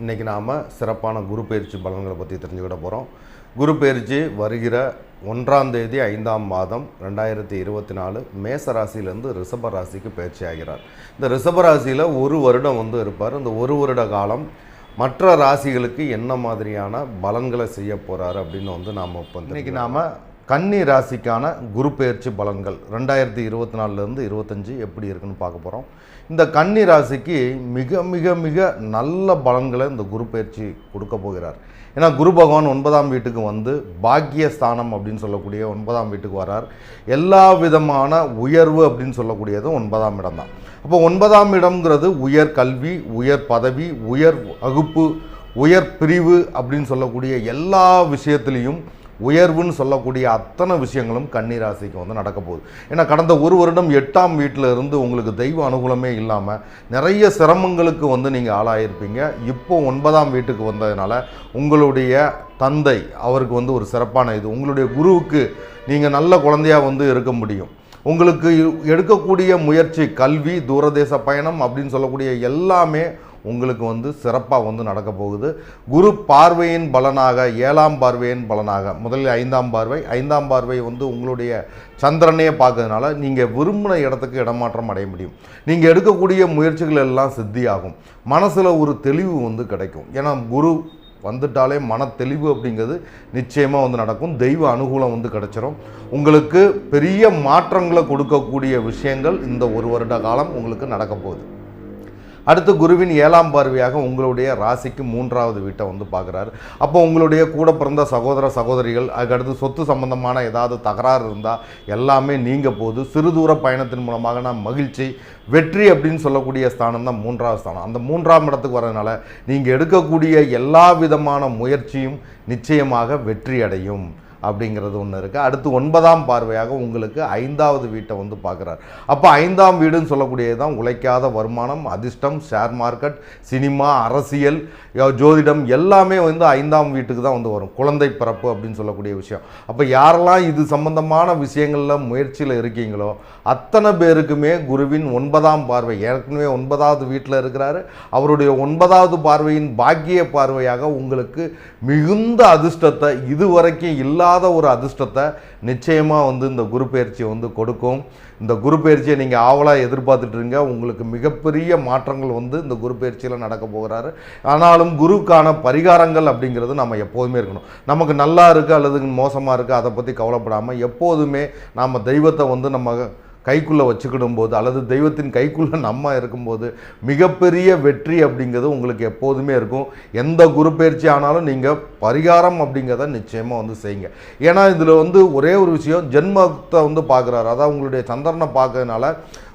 இன்றைக்கி நாம் சிறப்பான குரு பயிற்சி பலன்களை பற்றி தெரிஞ்சுக்கிட போகிறோம் குரு பயிற்சி வருகிற ஒன்றாம் தேதி ஐந்தாம் மாதம் ரெண்டாயிரத்தி இருபத்தி நாலு மேச ராசியிலேருந்து ரிஷப ராசிக்கு பயிற்சி ஆகிறார். இந்த ரிஷப ராசியில் ஒரு வருடம் வந்து இருப்பார். இந்த ஒரு வருட காலம் மற்ற ராசிகளுக்கு என்ன மாதிரியான பலன்களை செய்ய போகிறாரு அப்படின்னு வந்து நாம் இப்போ இன்றைக்கி நாம் கன்னி ராசிக்கான குரு பயிற்சி பலன்கள் ரெண்டாயிரத்தி இருபத்தி நாலுலேருந்து இருபத்தஞ்சி எப்படி இருக்குன்னு பார்க்க போகிறோம் இந்த கன்னி ராசிக்கு மிக மிக மிக நல்ல பலன்களை இந்த குரு பயிற்சி கொடுக்க போகிறார். ஏன்னா குரு பகவான் ஒன்பதாம் வீட்டுக்கு வந்து பாக்கியஸ்தானம் அப்படின்னு சொல்லக்கூடிய ஒன்பதாம் வீட்டுக்கு வரார். எல்லா விதமான உயர்வு அப்படின்னு சொல்லக்கூடியது ஒன்பதாம் இடம் தான் அப்போ ஒன்பதாம் இடம்ங்கிறது உயர் கல்வி உயர் பதவி உயர் வகுப்பு உயர் பிரிவு அப்படின்னு சொல்லக்கூடிய எல்லா விஷயத்துலேயும் உயர்வுன்னு சொல்லக்கூடிய அத்தனை விஷயங்களும் கன்னிராசிக்கு வந்து நடக்க போகுது. ஏன்னா கடந்த ஒரு வருடம் எட்டாம் வீட்டில் இருந்து உங்களுக்கு தெய்வ அனுகூலமே இல்லாமல் நிறைய சிரமங்களுக்கு வந்து நீங்கள் ஆளாயிருப்பீங்க. இப்போ ஒன்பதாம் வீட்டுக்கு வந்ததுனால உங்களுடைய தந்தை அவருக்கு வந்து ஒரு சிறப்பான இது. உங்களுடைய குருவுக்கு நீங்கள் நல்ல குழந்தையாக வந்து இருக்க முடியும். உங்களுக்கு எடுக்கக்கூடிய முயற்சி கல்வி தூரதேச பயணம் அப்படின்னு சொல்லக்கூடிய எல்லாமே உங்களுக்கு வந்து சிறப்பாக வந்து நடக்க போகுது. குரு பார்வையின் பலனாக ஏழாம் பார்வையின் பலனாக முதலில் ஐந்தாம் பார்வை. ஐந்தாம் பார்வை வந்து உங்களுடைய சந்திரனையே பார்க்கறதுனால நீங்கள் விரும்பின இடத்துக்கு இடமாற்றம் அடைய முடியும். நீங்கள் எடுக்கக்கூடிய முயற்சிகள் எல்லாம் சித்தியாகும். மனசில் ஒரு தெளிவு வந்து கிடைக்கும். ஏன்னா குரு வந்துட்டாலே மன தெளிவு அப்படிங்கிறது நிச்சயமாக வந்து நடக்கும். தெய்வ அனுகூலம் வந்து கிடைச்சிரும். உங்களுக்கு பெரிய மாற்றங்களை கொடுக்கக்கூடிய விஷயங்கள் இந்த ஒரு வருட காலம் உங்களுக்கு நடக்க போகுது. அடுத்து குருவின் ஏழாம் பார்வையாக உங்களுடைய ராசிக்கு மூன்றாவது வீட்டை வந்து பார்க்குறாரு. அப்போ உங்களுடைய கூட பிறந்த சகோதர சகோதரிகள் அதுக்கடுத்து சொத்து சம்பந்தமான ஏதாவது தகராறு இருந்தால் எல்லாமே நீங்கள் போது. சிறு தூர பயணத்தின் மூலமாக நான் மகிழ்ச்சி வெற்றி அப்படின்னு சொல்லக்கூடிய ஸ்தானம் தான் மூன்றாவது ஸ்தானம். அந்த மூன்றாம் இடத்துக்கு வரதுனால நீங்கள் எடுக்கக்கூடிய எல்லா விதமான முயற்சியும் நிச்சயமாக வெற்றி அடையும். அப்படிங்கிறது ஒன்று இருக்குது அடுத்து ஒன்பதாம் பார்வையாக உங்களுக்கு ஐந்தாவது வீட்டை வந்து பார்க்குறாரு. அப்போ ஐந்தாம் வீடுன்னு சொல்லக்கூடியது தான் உழைக்காத வருமானம் அதிர்ஷ்டம் ஷேர் மார்க்கெட் சினிமா அரசியல் ஜோதிடம் எல்லாமே வந்து ஐந்தாம் வீட்டுக்கு தான் வந்து வரும். குழந்தை பிறப்பு அப்படின்னு சொல்லக்கூடிய விஷயம். அப்போ யாரெல்லாம் இது சம்பந்தமான விஷயங்களில் முயற்சியில் இருக்கீங்களோ அத்தனை பேருக்குமே குருவின் ஒன்பதாம் பார்வை ஏற்கனவே ஒன்பதாவது வீட்டில் இருக்கிறாரு. அவருடைய ஒன்பதாவது பார்வையின் பாக்கிய பார்வையாக உங்களுக்கு மிகுந்த அதிர்ஷ்டத்தை இதுவரைக்கும் இல்லாத ஒரு அதிர்ஷ்டத்தை நிச்சயமாக வந்து இந்த குரு பயிற்சி வந்து கொடுக்கும். இந்த குரு பயிற்சியை நீங்கள் ஆவலாக எதிர்பார்த்துட்ருங்க உங்களுக்கு மிகப்பெரிய மாற்றங்கள் வந்து இந்த குரு பயிற்சியில் நடக்க போகிறாரு. ஆனாலும் குருக்கான பரிகாரங்கள் அப்படிங்கிறது நம்ம எப்போதுமே இருக்கணும். நமக்கு நல்லா இருக்குது அல்லது மோசமாக இருக்குது அதை பற்றி கவலைப்படாமல் எப்போதுமே நாம் தெய்வத்தை வந்து நம்ம கைக்குள்ளே வச்சுக்கிடும் போது அல்லது தெய்வத்தின் கைக்குள்ளே நம்ம இருக்கும்போது மிகப்பெரிய வெற்றி அப்படிங்கிறது உங்களுக்கு எப்போதுமே இருக்கும். எந்த குரு பயிற்சி ஆனாலும் நீங்கள் பரிகாரம் அப்படிங்கிறத நிச்சயமாக வந்து செய்யுங்க. ஏன்னா இதில் வந்து ஒரே ஒரு விஷயம் ஜென்மத்தை வந்து பார்க்குறாரு. அதாவது உங்களுடைய சந்திரனை பார்க்கறதுனால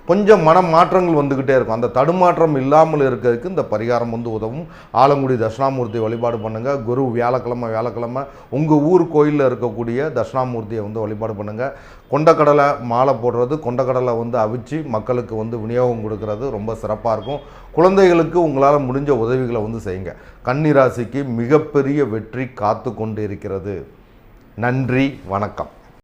கொஞ்சம் மன மாற்றங்கள் வந்துக்கிட்டே இருக்கும். அந்த தடுமாற்றம் இல்லாமல் இருக்கிறதுக்கு இந்த பரிகாரம் வந்து உதவும். ஆலங்குடி தட்சிணாமூர்த்தி வழிபாடு பண்ணுங்கள் குரு வியாழக்கிழமை வியாழக்கிழமை உங்கள் ஊர் கோயிலில் இருக்கக்கூடிய தட்சிணாமூர்த்தியை வந்து வழிபாடு பண்ணுங்கள் கொண்டக்கடலை மாலை போடுறது கொண்டக்கடலை வந்து அவிச்சு மக்களுக்கு வந்து விநியோகம் கொடுக்கறது ரொம்ப சிறப்பாக இருக்கும். குழந்தைகளுக்கு உங்களால் முடிஞ்ச உதவிகளை வந்து செய்யுங்க. கன்னிராசிக்கு மிகப்பெரிய வெற்றி காத்து கொண்டு இருக்கிறது நன்றி வணக்கம்.